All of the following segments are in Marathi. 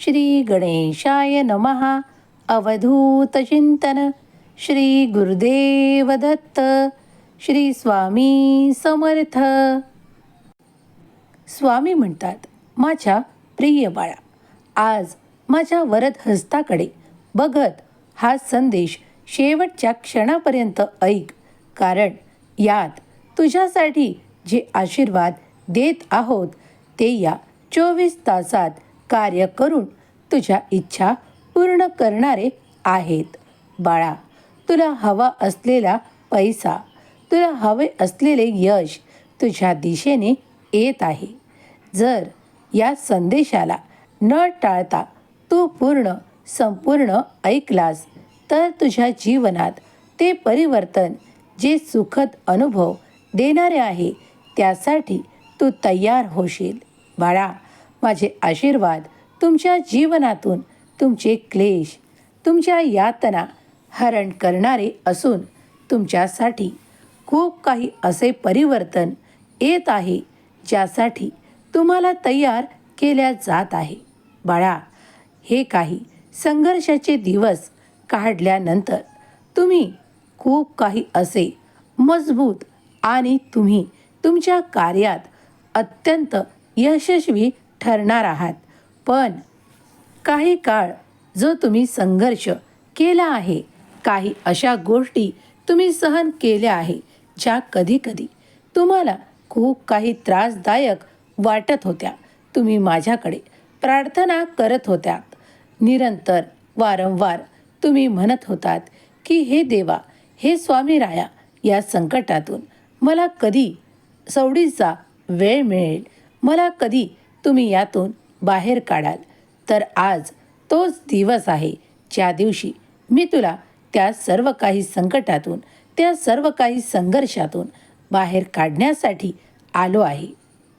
श्री गणेशाय नमहा अवधूत चिंतन. श्री गुरुदेव दत्त. श्री स्वामी समर्थ. स्वामी म्हणतात माझ्या प्रिय बाळा आज माझ्या वरद हस्ताकडे बघत हा संदेश शेवटच्या क्षणापर्यंत ऐक. कारण यात तुझ्यासाठी जे आशीर्वाद देत आहोत ते या चोवीस तासात कार्य करून तुझ्या इच्छा पूर्ण करणारे आहेत. बाळा तुला हवा असलेला पैसा तुला हवे असलेले यश तुझ्या दिशेने येत आहे. जर या संदेशाला न टाळता तू पूर्ण संपूर्ण ऐकलास तर तुझ्या जीवनात ते परिवर्तन जे सुखद अनुभव देणारे आहे त्यासाठी तू तयार होशील. बाळा माझे आशीर्वाद तुमच्या जीवनातून तुमचे क्लेश तुमच्या यातना हरण करणारे असून तुमच्यासाठी खूप काही असे परिवर्तन येत आहे ज्यासाठी तुम्हाला तयार केल्या जात आहे. बाळा हे काही संघर्षाचे दिवस काढल्यानंतर तुम्ही खूप काही असे मजबूत आणि तुम्ही तुमच्या कार्यात अत्यंत यशस्वी ठरणार आहात. पण काही काळ जो तुम्ही संघर्ष केला आहे काही अशा गोष्टी तुम्ही सहन केल्या आहे ज्या कधीकधी तुम्हाला खूप काही त्रासदायक वाटत होत्या. तुम्ही माझ्याकडे प्रार्थना करत होत्यात. निरंतर वारंवार तुम्ही म्हणत होतात की हे देवा हे स्वामी राया या संकटातून मला कधी सवडीचा वेळ मिळेल? मला कधी तुम्ही यातून बाहेर काढाल. तर आज तोच दिवस आहे ज्या दिवशी मी तुला त्या सर्व काही संकटातून त्या सर्व काही संघर्षातून बाहेर काढण्यासाठी आलो आहे.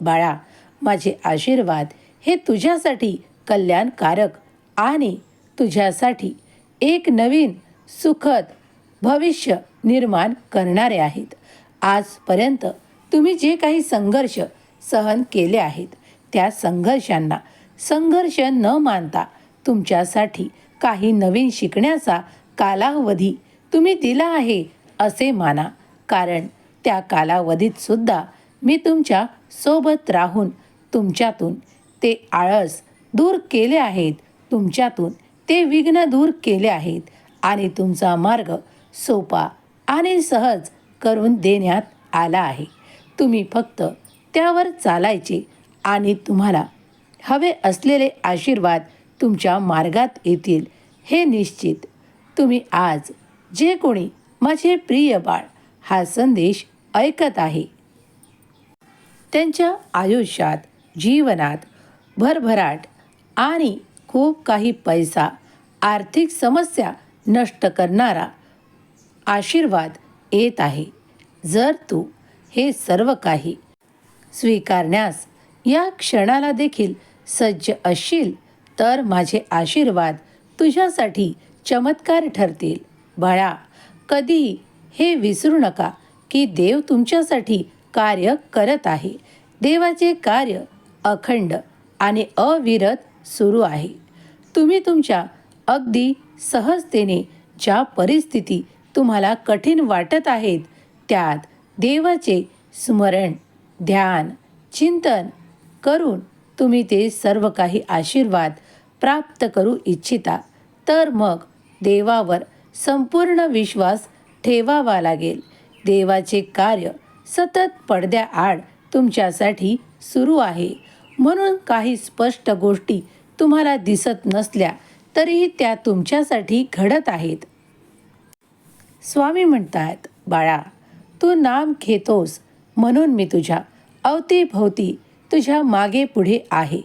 बाळा माझे आशीर्वाद हे तुझ्यासाठी कल्याणकारक आणि तुझ्यासाठी एक नवीन सुखद भविष्य निर्माण करणारे आहेत. आजपर्यंत तुम्ही जे काही संघर्ष सहन केले आहेत त्या संघर्षांना संघर्ष न मानता तुमच्यासाठी काही नवीन शिकण्याचा कालावधी तुम्ही दिला आहे असे माना. कारण त्या कालावधीत सुद्धा मी तुमच्यासोबत राहून तुमच्यातून ते आळस दूर केले आहेत तुमच्यातून ते विघ्न दूर केले आहेत आणि तुमचा मार्ग सोपा आणि सहज करून देण्यात आला आहे. तुम्ही फक्त त्यावर चालायचे आणि तुम्हाला हवे असलेले आशीर्वाद तुमच्या मार्गात येतील. हे निश्चित. तुम्ही आज जे कोणी माझे प्रिय बाळ हा संदेश ऐकत आहे त्यांच्या आयुष्यात जीवनात भरभराट आणि खूप काही पैसा आर्थिक समस्या नष्ट करणारा आशीर्वाद येत आहे. जर तू हे सर्व काही स्वीकारण्यास या क्षणाला देखील सज्ज असशील तर माझे आशीर्वाद तुझ्यासाठी चमत्कार ठरतील. बाळा कधीही हे विसरू नका की देव तुमच्यासाठी कार्य करत आहे. देवाचे कार्य अखंड आणि अविरत सुरू आहे. तुम्ही तुमच्या अगदी सहजतेने ज्या परिस्थिती तुम्हाला कठीण वाटत आहेत त्यात देवाचे स्मरण ध्यान चिंतन करून तुम्ही ते सर्व काही आशीर्वाद प्राप्त करू इच्छिता. तर मग देवावर संपूर्ण विश्वास ठेवावा लागेल. देवाचे कार्य सतत पडद्याआड तुमच्यासाठी सुरू आहे. म्हणून काही स्पष्ट गोष्टी तुम्हाला दिसत नसल्या तरीही त्या तुमच्यासाठी घडत आहेत. स्वामी म्हणतात बाळा तू नाम घेतोस म्हणून मी तुझ्या अवतीभोवती तुझ्या मागे पुढे आहे.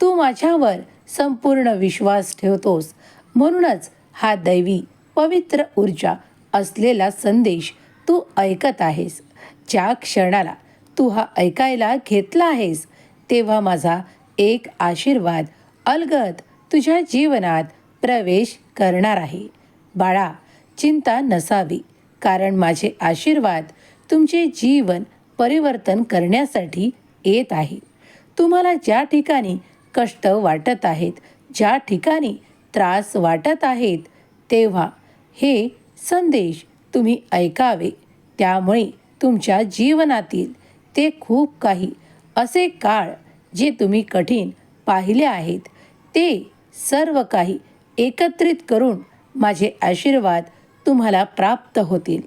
तू माझ्यावर संपूर्ण विश्वास ठेवतोस. म्हणूनच हा दैवी पवित्र ऊर्जा असलेला संदेश तू ऐकत आहेस. ज्या क्षणाला तू हा ऐकायला घेतला आहेस तेव्हा माझा एक आशीर्वाद अलगद तुझ्या जीवनात प्रवेश करणार आहे. बाळा चिंता नसावी कारण माझे आशीर्वाद तुमचे जीवन परिवर्तन करण्यासाठी येत आहे. तुम्हाला ज्या ठिकाणी कष्ट वाटत आहेत ज्या ठिकाणी त्रास वाटत आहेत तेव्हा हे संदेश तुम्ही ऐकावे. त्यामुळे तुमच्या जीवनातील ते खूप काही असे काळ जे तुम्ही कठीण पाहिले आहेत ते सर्व काही एकत्रित करून माझे आशीर्वाद तुम्हाला प्राप्त होतील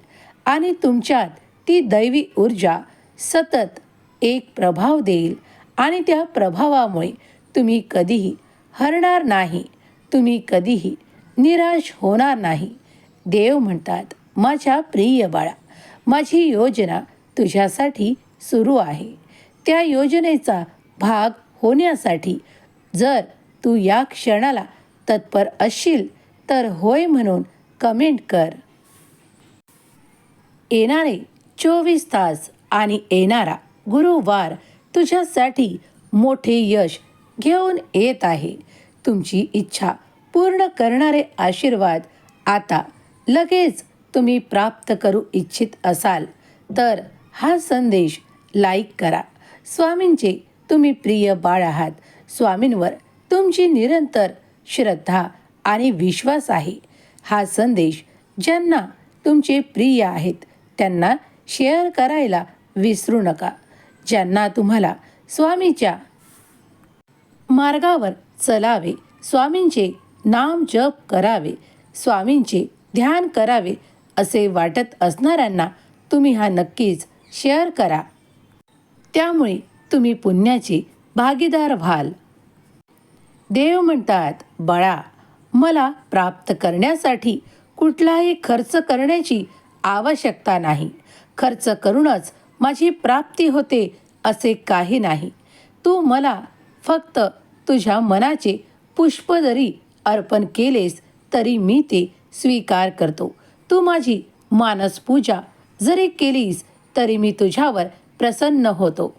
आणि तुमच्यात ती दैवी ऊर्जा सतत एक प्रभाव देईल आणि त्या प्रभावामुळे तुम्ही कधीही हरणार नाही. तुम्ही कधीही निराश होणार नाही. देव म्हणतात माझ्या प्रिय बाळा माझी योजना तुझ्यासाठी सुरू आहे. त्या योजनेचा भाग होण्यासाठी जर तू या क्षणाला तत्पर असशील तर होय म्हणून कमेंट कर. येणारे चोवीस तास आणि येणारा गुरुवार तुझ्यासाठी मोठे यश घेऊन येत आहे. तुमची इच्छा पूर्ण करणारे आशीर्वाद आता लगेच तुम्ही प्राप्त करू इच्छित असाल. तर हा संदेश लाईक करा. स्वामींचे तुम्ही प्रिय बाळ आहात. स्वामींवर तुमची निरंतर श्रद्धा आणि विश्वास आहे. हा संदेश ज्यांना तुमचे प्रिय आहेत त्यांना शेअर करायला विसरू नका. ज्यांना तुम्हाला स्वामीच्या मार्गावर चलावे स्वामींचे नाम जप करावे स्वामींचे ध्यान करावे असे वाटत असणाऱ्यांना तुम्ही हा नक्कीच शेअर करा. त्यामुळे तुम्ही पुण्याचे भागीदार व्हाल. देव म्हणतात बाळा मला प्राप्त करण्यासाठी कुठलाही खर्च करण्याची आवश्यकता नाही. खर्च करूनच माझी प्राप्ती होते असे काही नाही. तू मला फक्त तुझ्या मनाचे पुष्प जरी अर्पण केलेस तरी मी ते स्वीकार करतो. तू माझी मानस पूजा जरी केलीस तरी मी तुझ्यावर प्रसन्न होतो.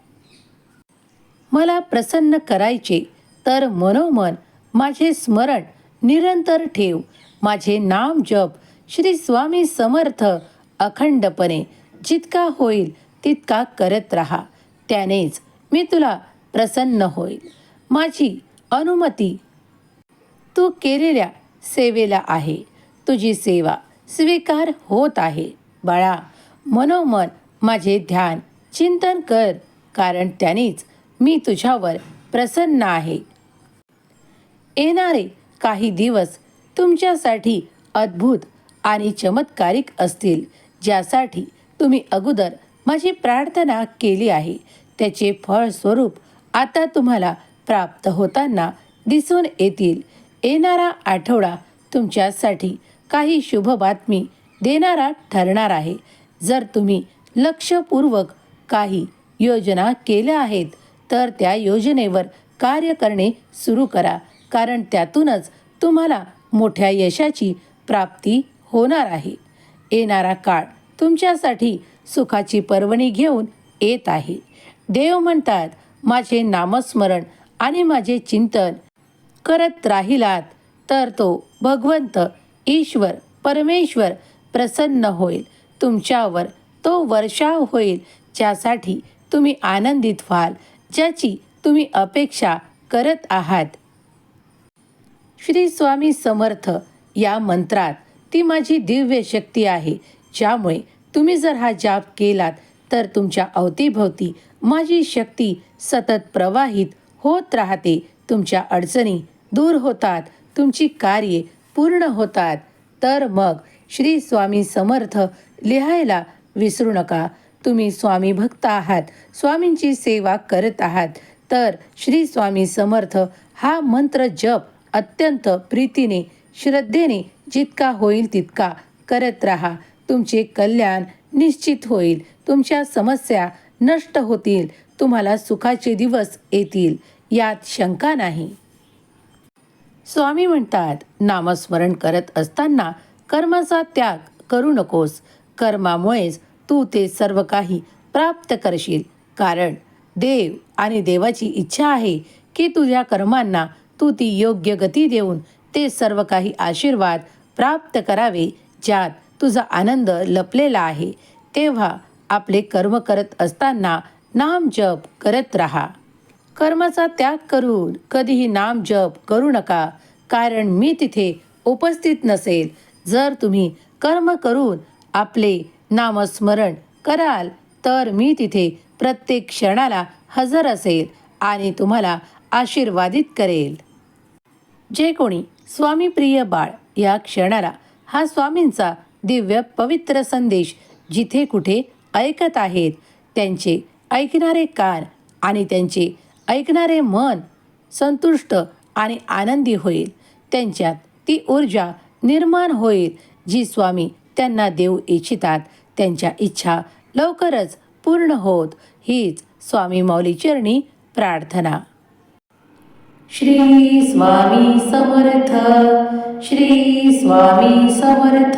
मला प्रसन्न करायचे तर मनोमन माझे स्मरण निरंतर ठेव. माझे नाम जप श्री स्वामी समर्थ अखंडपणे. जितका होईल तितका करत राहा. त्यानेच मी तुला प्रसन्न होईल. माझी अनुमती तू केलेल्या सेवेला आहे. तुझी सेवा स्वीकार होत आहे. बाळा मनोमन माझे ध्यान चिंतन कर कारण त्यानेच मी तुझ्यावर प्रसन्न आहे. येणारे काही दिवस तुमच्यासाठी अद्भुत आणि चमत्कारिक असतील ज्यासाठी तुम्ही अगोदर माझी प्रार्थना केली आहे. त्याचे फळस्वरूप आता तुम्हाला प्राप्त होताना दिसून येतील. येणारा आठवडा तुमच्यासाठी काही शुभ बातमी देणारा ठरणार आहे. जर तुम्ही लक्षपूर्वक काही योजना केल्या आहेत तर त्या योजनेवर कार्य करणे सुरू करा. कारण त्यातूनच तुम्हाला मोठ्या यशाची प्राप्ती होणार आहे. येणारा काळ तुमच्यासाठी सुखाची पर्वणी घेऊन येत आहे. देव म्हणतात माझे नामस्मरण आणि माझे चिंतन करत राहिलात तर तो भगवंत ईश्वर परमेश्वर प्रसन्न होईल. तुमच्यावर तो वर्षाव होईल ज्यासाठी तुम्ही आनंदित व्हाल ज्याची तुम्ही अपेक्षा करत आहात. श्री स्वामी समर्थ या मंत्रात ती माझी दिव्य शक्ती आहे ज्यामुळे तुम्ही जर हा जाप केलात तर तुमच्या अवतीभोवती माझी शक्ती सतत प्रवाहित होत राहते. तुमच्या अडचणी दूर होतात तुमची कार्ये पूर्ण होतात. तर मग श्री स्वामी समर्थ लिहायला विसरू नका. तुम्ही स्वामी भक्त आहात स्वामींची सेवा करत आहात तर श्री स्वामी समर्थ हा मंत्र जप अत्यंत प्रीतीने श्रद्धेने जितका होईल तितका करत राहा. तुमचे कल्याण निश्चित होईल. तुमच्या समस्या नष्ट होतील. तुम्हाला सुखाचे दिवस येतील. यात शंका नाही. स्वामी म्हणतात नामस्मरण करत असताना कर्माचा त्याग करू नकोस. कर्मामुळेच तू ते सर्व काही प्राप्त करशील. कारण देव आणि देवाची इच्छा आहे की तुझ्या कर्मांना तू ती योग्य गती देऊन ते सर्व काही आशीर्वाद प्राप्त करावे ज्यात तुझा आनंद लपलेला आहे तेव्हा आपले कर्म करत असताना नाम जप करत राहा. कर्माचा त्याग करून कधीही नाम जप करू नका कारण मी तिथे उपस्थित नसेल. जर तुम्ही कर्म करून आपले नामस्मरण कराल तर मी तिथे प्रत्येक क्षणाला हजर असेल आणि तुम्हाला आशीर्वादित करेल. जे कोणी स्वामी प्रिय बाळ या क्षणाला हा स्वामींचा दिव्य पवित्र संदेश जिथे कुठे ऐकत आहेत. त्यांचे ऐकणारे कान आणि त्यांचे ऐकणारे मन संतुष्ट आणि आनंदी होईल. त्यांच्यात ती ऊर्जा निर्माण होईल जी स्वामी त्यांना देऊ इच्छितात. त्यांच्या इच्छा लवकरच पूर्ण होत. हीच स्वामी मौलीचरणी चरणी प्रार्थना. श्री स्वामी समर्थ. श्री स्वामी समर्थ.